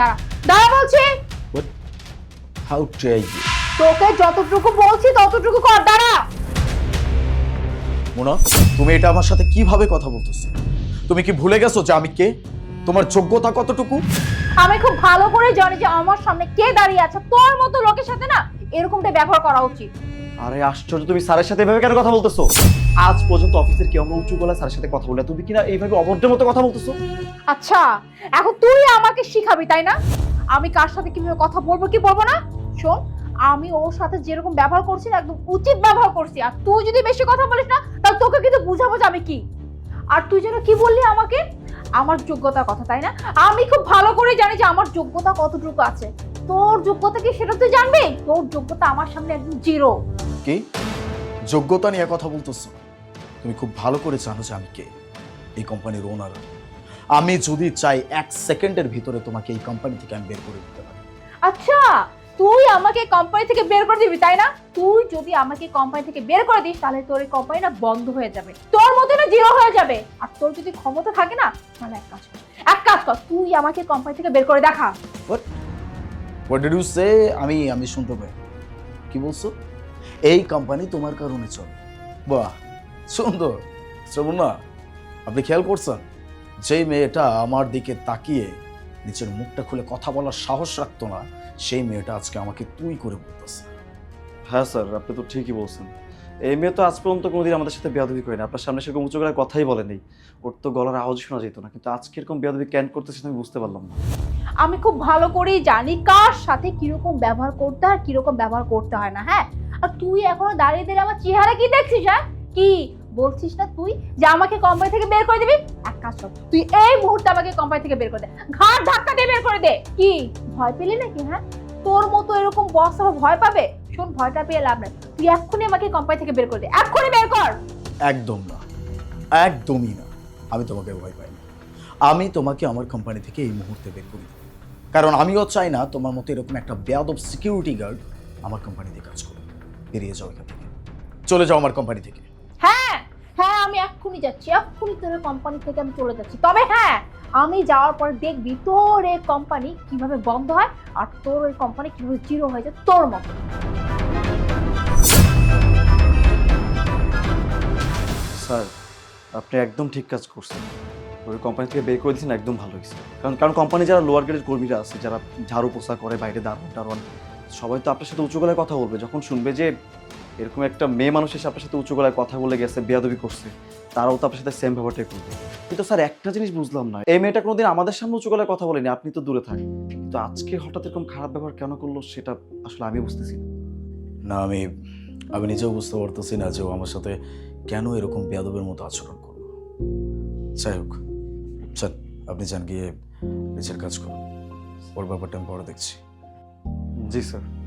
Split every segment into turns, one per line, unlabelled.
দাঁড়া দাঁড়া বলছি।
Dare
তোকে যতটুকু বলছি ততটুকু কর দাঁড়া।
মোনা তুমি এটা আমার সাথে কীভাবে কথা বলতেছো? তুমি কি ভুলে গেছো যে আমি কে? তোমার যোগ্যতা কতটুকু?
আমি খুব ভালো করে জানি যে আমার সামনে কে দাঁড়িয়ে আছে। তোর মতো লোকের সাথে না এরকমটা ব্যবহার করা উচিত।
আরে আশ্চর্য তুমি স্যারের সাথে এভাবে কেন কথা বলতেছো? আজ পর্যন্ত অফিসের কেউ আমরা উঁচু গলায় স্যারের সাথে কথা বলে তুমি কিনা এইভাবে অভদ্রের মতো কথা বলতেছো?
আচ্ছা এখন তুই আমাকে শিখাবি তাই না? আমি কার সাথে কীভাবে কথা বলব কি বলব না? শোন আমি ওর সাথে যেরকম ব্যবহার করছি না একদম উচিত ব্যবহার করছি। আর তুই যদি বেশি কথা বলিস না তাহলে তোকে কিন্তু বুঝাবো যে আমি কি। আর তুই যেন কি বললি আমাকে? আমার যোগ্যতার কথা তাই না? আমি খুব ভালো করে জানি যে আমার যোগ্যতা কতটুকু আছে। তোর যোগ্যতা কি সেটা তুই জানবি? তোর যোগ্যতা আমার সামনে একদম জিরো।
কি? যোগ্যতা নিয়ে কথা বলতেছো? তুমি খুব ভালো করে জানো যে আমি কে এই কোম্পানির ওনার আমি যদি চাই এক সেকেন্ডের ভিতরে তোমাকে এই কোম্পানি থেকে আমি বের করে দিতে পারি।
আচ্ছা তুই আমাকে কোম্পানি থেকে বের করে দিবি তাই না? তুই যদি আমাকে কোম্পানি থেকে বের করে দিস তাহলে তোর এই কোম্পানিটা বন্ধ হয়ে যাবে। তোর মতো না জিরো হয়ে যাবে। আর তোর যদি ক্ষমতা থাকে না তাহলে এক কাজ কর। এক কাজ কর তুই আমাকে কোম্পানি থেকে বের করে দেখা।
হোয়াট ডিড ইউ সে আমি আমি শুনতে পাই। কি বলছো? এই কোম্পানি তোমার কারণে চলে। বাহ! সুন্দর। শ্রবণ না আপনি খেয়াল করছেন? যেই মেয়েটা আমার দিকে তাকিয়ে নিচের মুখটা খুলে কথা বলার সাহস রাখতো না সেই মেয়েটা আজকে আমাকে তুই করে বলতেছে।
হ্যাঁ স্যার আপনি তো ঠিকই বলছেন। এই মেয়ে তো আজ পর্যন্ত কোনোদিন আমাদের সাথে বেয়াদবি করেনি আপনার সামনে সেরকম উঁচু করে কথাই বলেনি। ওর তো গলার আওয়াজ শোনা যেত না কিন্তু আজকে এরকম বেয়াদবি ক্যান করতেছে আমি বুঝতে পারলাম না।
আমি খুব ভালো করেই জানি কার সাথে কীরকম ব্যবহার করতে হয় কীরকম ব্যবহার করতে হয় না হ্যাঁ? আর তুই এখনও দাঁড়িয়ে দাঁড়িয়ে আমার চেহারা কি দেখছিস হ্যাঁ? কি? বলছিস না তুই যে আমাকে কোম্পানি থেকে বের করে দিবি? এক কাজ কর, তুই এই মুহূর্তে আমাকে কোম্পানি থেকে বের করে দে। ঘাট ধাক্কা দিয়ে বের করে দে। কি? ভয় পেলি নাকি হ্যাঁ? তোর মতো এরকম বস আবার ভয় পাবে? শোন, ভয়টা পেয়ে লাভ নাই। তুই এক্ষুনি আমাকে কোম্পানি থেকে বের করে দে। এক্ষুনি বের কর।
একদম না। একদমই না। আমি তোমাকে ভয় পাই না। আমি তোমাকে আমার কোম্পানি থেকে এই মুহূর্তে বের করে কারণ আমিও চাই না তোমার মতো এরকম একটা বেয়াদব সিকিউরিটি গার্ড আমার কোম্পানিতে কাজ করবে বেরিয়ে যাও এখান থেকে। চলে যাও আমার কোম্পানি থেকে।
আমি এক্ষুনি যাচ্ছি, এক্ষুনি তোর কোম্পানি থেকে আমি চলে যাচ্ছি। তবে হ্যাঁ আমি যাওয়ার পর দেখবি তোর এই কোম্পানি কীভাবে বন্ধ হয় আর তোর ওই কোম্পানি কীভাবে জিরো হয়ে যায়, তোর মতো।
স্যার, আপনি একদম ঠিক কাজ করছেন। ওই কোম্পানি থেকে বের করে দিয়েছেন, একদম ভালো হয়েছে। কারণ কারণ কোম্পানি যারা লোয়ার গ্রেডের কর্মীরা আছে, যারা ঝাড়ু পোষা করে, বাইরে দারোয়ান টারোয়ান সবাই তো আপনার সাথে উঁচু গলায় কথা বলবে। যখন শুনবে যে এরকম একটা মেয়ে মানুষ এসে আপনার সাথে উঁচু গলায় কথা বলে গেছে বেয়াদবি করছে তারাও তো আপনার সাথে সেম ব্যাপারটাই করবে। কিন্তু স্যার একটা জিনিস বুঝলাম না। এই মেয়েটা কোনোদিন আমাদের সামনে উঁচু গলায় কথা বলেনি আপনি তো দূরে থাকেন। কিন্তু আজকে হঠাৎ এরকম খারাপ ব্যবহার কেন করল সেটা আসলে আমি বুঝতেছি না।
না আমি আমি নিজেও বুঝতে পারতেছি না যে ও আমার সাথে কেন এরকম বেয়াদবের মতো আচরণ করল। যাই হোক স্যার আপনি যান গিয়ে নিজের কাজ করুন। ওর ব্যাপারটা আমি পরে দেখছি।
জি স্যার।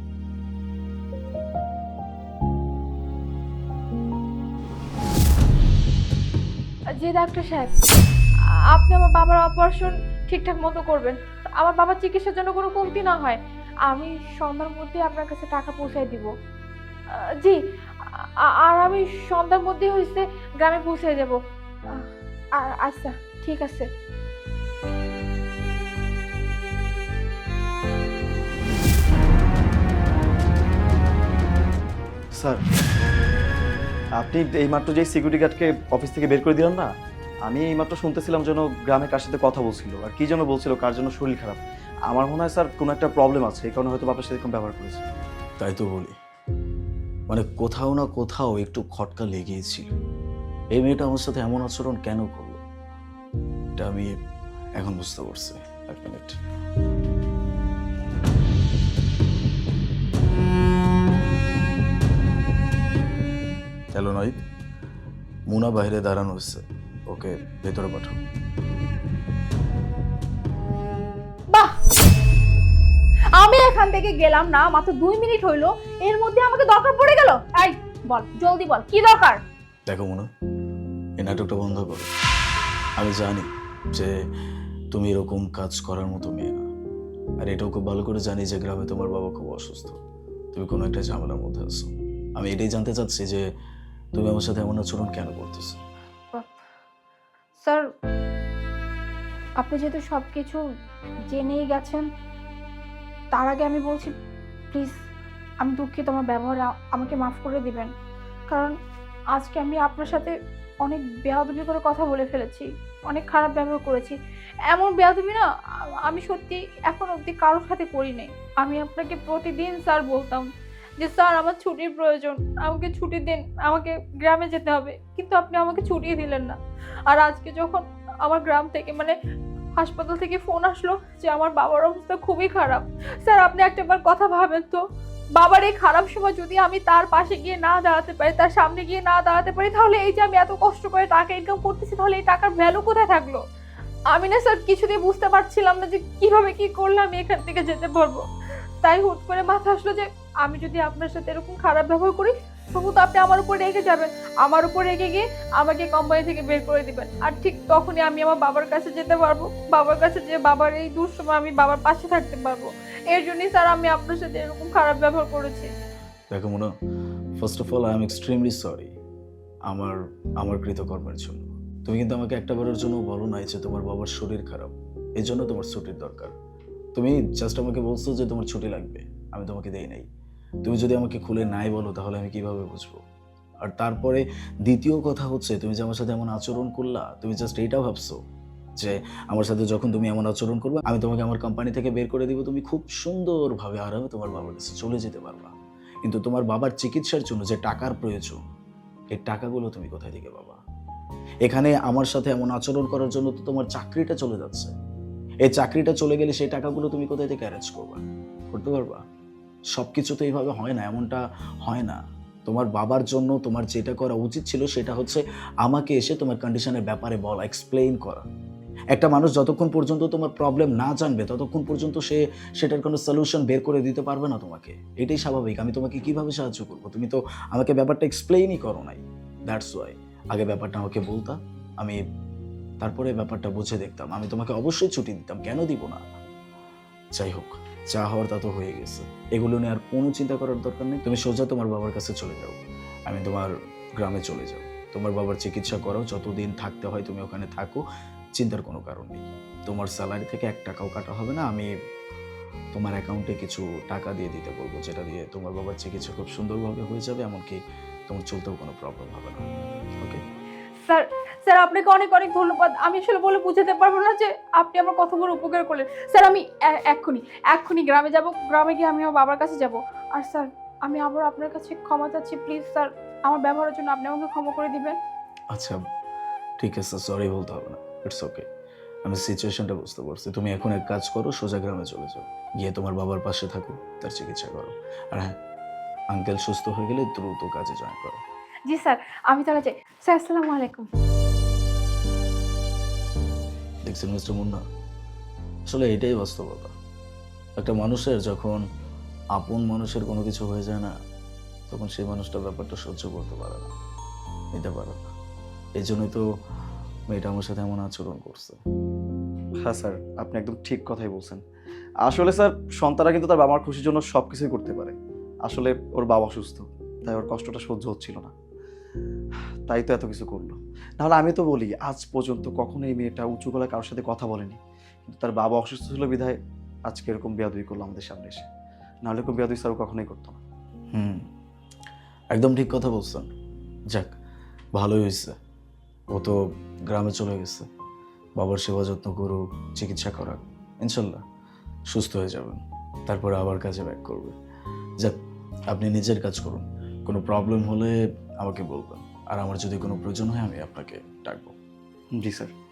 জি ডাক্তার সাহেব, আপনি আমার বাবার অপারেশন ঠিকঠাক মতো করবেন আমার বাবার চিকিৎসার জন্য কোনো কমতি না হয়। আমি সন্ধ্যার মধ্যে আপনার কাছে টাকা পৌঁছায় দিব। জি আর আমি সন্ধ্যার মধ্যে হয়েছে গ্রামে পৌঁছে যাব। আচ্ছা ঠিক আছে।
স্যার আপনি এইমাত্র যে সিকিউরিটি গার্ডকে অফিস থেকে বের করে দিলেন না, আমি এইমাত্র শুনতেছিলাম যেন গ্রামে কার সাথে কথা বলছিল, আর কি যেন বলছিল, কার জন্য শরীর খারাপ। আমার মনে হয় স্যার কোনো একটা প্রবলেম আছে, এই কারণে হয়তো আপনার সাথে এরকম ব্যবহার করেছে।
তাই তো বলি। মানে কোথাও না কোথাও একটু খটকা লেগেছিল এই মেয়েটা আমার সাথে এমন আচরণ কেন করল, এটা আমি এখন বুঝতে পারছি। এক মিনিট। হ্যালো নয় মুনা বাইরে দাঁড়ানো হচ্ছে ওকে ভেতরে পাঠাও।
বাহ! আমি এখান থেকে গেলাম না মাত্র দুই মিনিট হইল। এর মধ্যে আমাকে দরকার পড়ে গেল। এই বল জলদি বল কি দরকার?
দেখো মুনা এই নাটকটা বন্ধ করো। আমি জানি যে তুমি এরকম কাজ করার মতো মেয়ে না। আর এটাও খুব ভালো করে জানি যে গ্রামে তোমার বাবা খুব অসুস্থ। তুমি কোনো একটা ঝামেলার মধ্যে আছো। আমি এটাই জানতে চাচ্ছি যে তুমি আমার সাথে এমন আচরণ কেন করতেছো?
স্যার,
আপনি যেহেতু সব কিছু জেনেই গেছেন, তার আগে আমি বলছি, প্লিজ, আমি দুঃখিত, আমার ব্যবহারে আমাকে মাফ করে দিবেন। কারণ আজকে আমি আপনার সাথে অনেক বেয়াদবি করে কথা বলে ফেলেছি, অনেক খারাপ ব্যবহার করেছি। এমন বেয়াদবি না আমি সত্যি এখন অবধি কারোর সাথে করি নাই আমি আপনাকে প্রতিদিন স্যার বলতাম যে, স্যার, আমার ছুটির প্রয়োজন। আমাকে ছুটি দিন। আমাকে গ্রামে যেতে হবে। কিন্তু আপনি আমাকে ছুটি দিলেন না। আর আজকে যখন আমার গ্রাম থেকে মানে হাসপাতাল থেকে ফোন আসলো যে, আমার বাবার অবস্থা খুবই খারাপ। স্যার, আপনি একটা বার কথা ভাবেন তো। বাবার এই খারাপ সময় যদি আমি তার পাশে গিয়ে না দাঁড়াতে পারি, তার সামনে গিয়ে না দাঁড়াতে পারি, তাহলে এই যে, আমি এত কষ্ট করে টাকা ইনকাম করতেছি, তাহলে এই টাকার ভ্যালু কোথায় থাকল? আমি না, স্যার, কিছুতেই বুঝতে পারছিলাম না যে, কীভাবে কি করলে আমি এখান থেকে যেতে পারব। তাই হুট করে মাথা আসলো যে আমি যদি আপনার সাথে এরকম খারাপ ব্যবহার করি, তবু তো আপনি আমার উপর রেগে যাবেন। আমার উপর রেগে গিয়ে আমাকে কোম্পানি থেকে বের করে দিবেন। আর ঠিক তখনই আমি আমার বাবার কাছে যেতে পারব। বাবার কাছে যে বাবার এই দুঃসময় আমি বাবার পাশে থাকতে পারব। এর জন্যই স্যার আমি আপনার সাথে এরকম খারাপ ব্যবহার করেছি।
দেখো মনে first of all I am extremely sorry আমার আমার কৃতকর্মের জন্য। তুমি কিন্তু আমাকে একটা বারের জন্য বলো নাই যে তোমার বাবার শরীর খারাপ। এই জন্য তোমার ছুটির দরকার। তুমি জাস্ট আমাকে বলছো যে তোমার ছুটি লাগবে, আমি তোমাকে দেই নাই। তুমি যদি আমাকে খুলে নাই বলো, তাহলে আমি কীভাবে বুঝব? আর তারপরে দ্বিতীয় কথা হচ্ছে, তুমি যে আমার সাথে এমন আচরণ করলা, তুমি জাস্ট এইটাও ভাবছ যে আমার সাথে যখন তুমি এমন আচরণ করবে, আমি তোমাকে আমার কোম্পানি থেকে বের করে দিব, তুমি খুব সুন্দরভাবে আরামে তোমার বাবার কাছে চলে যেতে পারবা। কিন্তু তোমার বাবার চিকিৎসার জন্য যে টাকার প্রয়োজন, এই টাকাগুলো তুমি কোথায় থেকে পাবা? এখানে আমার সাথে এমন আচরণ করার জন্য তো তোমার চাকরিটা চলে যাচ্ছে। এই চাকরিটা চলে গেলে সেই টাকাগুলো তুমি কোথায় থেকে অ্যারেঞ্জ করবা? করতে পারবা? সব কিছু তো এইভাবে হয় না, এমনটা হয় না। তোমার বাবার জন্য তোমার যেটা করা উচিত ছিল সেটা হচ্ছে আমাকে এসে তোমার কন্ডিশনের ব্যাপারে বলা এক্সপ্লেইন করা। একটা মানুষ যতক্ষণ পর্যন্ত তোমার প্রবলেম না জানবে, ততক্ষণ পর্যন্ত সে সেটার কোনো সলিউশন বের করে দিতে পারবে না তোমাকে। এটাই স্বাভাবিক। আমি তোমাকে কীভাবে সাহায্য করব? তুমি তো আমাকে ব্যাপারটা এক্সপ্লেইনই করো নাই। দ্যাটস ওয়াই আগে ব্যাপারটা আমাকে বলতা। আমি তারপরে ব্যাপারটা বুঝে দেখতাম। আমি তোমাকে অবশ্যই ছুটি দিতাম, কেন দিব না? যাই হোক যা হওয়ার তা তো হয়ে গেছে। এগুলো নিয়ে আর কোনো চিন্তা করার দরকার নেই। তুমি সোজা তোমার বাবার কাছে চলে যাও। আমি তোমার গ্রামে চলে যাও। তোমার বাবার চিকিৎসা করো, যতদিন থাকতে হয় তুমি ওখানে থাকো। চিন্তার কোনো কারণ নেই। তোমার স্যালারি থেকে এক টাকাও কাটা হবে না। আমি তোমার অ্যাকাউন্টে কিছু টাকা দিয়ে দিতে বলব, যেটা দিয়ে তোমার বাবার চিকিৎসা খুব সুন্দরভাবে হয়ে যাবে। এমনকি তোমার চলতেও কোনো প্রবলেম হবে না। ওকে
স্যার স্যার আপনাকে অনেক অনেক ধন্যবাদ। আমি আসলে বলে বুঝাতে পারব না যে আপনি আমার কত বড় উপকার করলেন। স্যার আমি এক্ষুনি এক্ষুনি গ্রামে যাব গ্রামে গিয়ে আমি আমার বাবার কাছে যাব। আর স্যার আমি আবার আপনার কাছে ক্ষমা চাচ্ছি প্লিজ স্যার আমার ব্যবহারের জন্য আপনি আমাকে ক্ষমা করে দিবেন।
আচ্ছা ঠিক আছে সরি বলতে হবে না ইটস ওকে। আমি সিচুয়েশনটা বুঝতে পারছি। তুমি এখন এক কাজ করো সোজা গ্রামে চলে যাও। গিয়ে তোমার বাবার পাশে থাকো তার চিকিৎসা করো। আর হ্যাঁ আঙ্কেল সুস্থ হয়ে গেলে দ্রুত কাজে জয়েন করো।
জি স্যার আমি তাহলে যাই। স্যার আসসালামু আলাইকুম।
দেখছেন, মিস্টার মুন্না? আসলে এটাই বাস্তবতা। একটা মানুষের যখন আপন মানুষের কোনো কিছু হয়ে যায় না, তখন সেই মানুষটা ব্যাপারটা সহ্য করতে পারে না, নিতে পারে না। এই জন্যই তো মেয়েটা আমার সাথে এমন আচরণ করছে।
হ্যাঁ স্যার, আপনি একদম ঠিক কথাই বলছেন। আসলে স্যার, সন্তানরা কিন্তু তার বাবার খুশির জন্য সব কিছুই করতে পারে। আসলে ওর বাবা সুস্থ তাই ওর কষ্টটা সহ্য হচ্ছিল না। তাই তো এত কিছু করল। নাহলে আমি তো বলি, আজ পর্যন্ত কখনো এই মেয়েটা উঁচু গলায় কারোর সাথে কথা বলেনি। কিন্তু তার বাবা অসুস্থ ছিল বিধায় আজকে এরকম বেয়াদুই করল আমাদের সামনে এসে। নাহলে এরকম বেয়াদুই স্যার কখনোই করতো না।
হুম, একদম ঠিক কথা বলছেন। যাক, ভালোই হয়েছে। ও তো গ্রামে চলে গেছে। বাবার সেবা যত্ন করুক, চিকিৎসা করাক, ইনশাল্লাহ সুস্থ হয়ে যাবেন। তারপরে আবার কাজে ব্যাক করবে। যাক, আপনি নিজের কাজ করুন। কোনো প্রবলেম হলে আমাকে বলবেন। আর আমার যদি কোনো প্রয়োজন হয় আমি আপনাকে ডাকবো।
জি স্যার।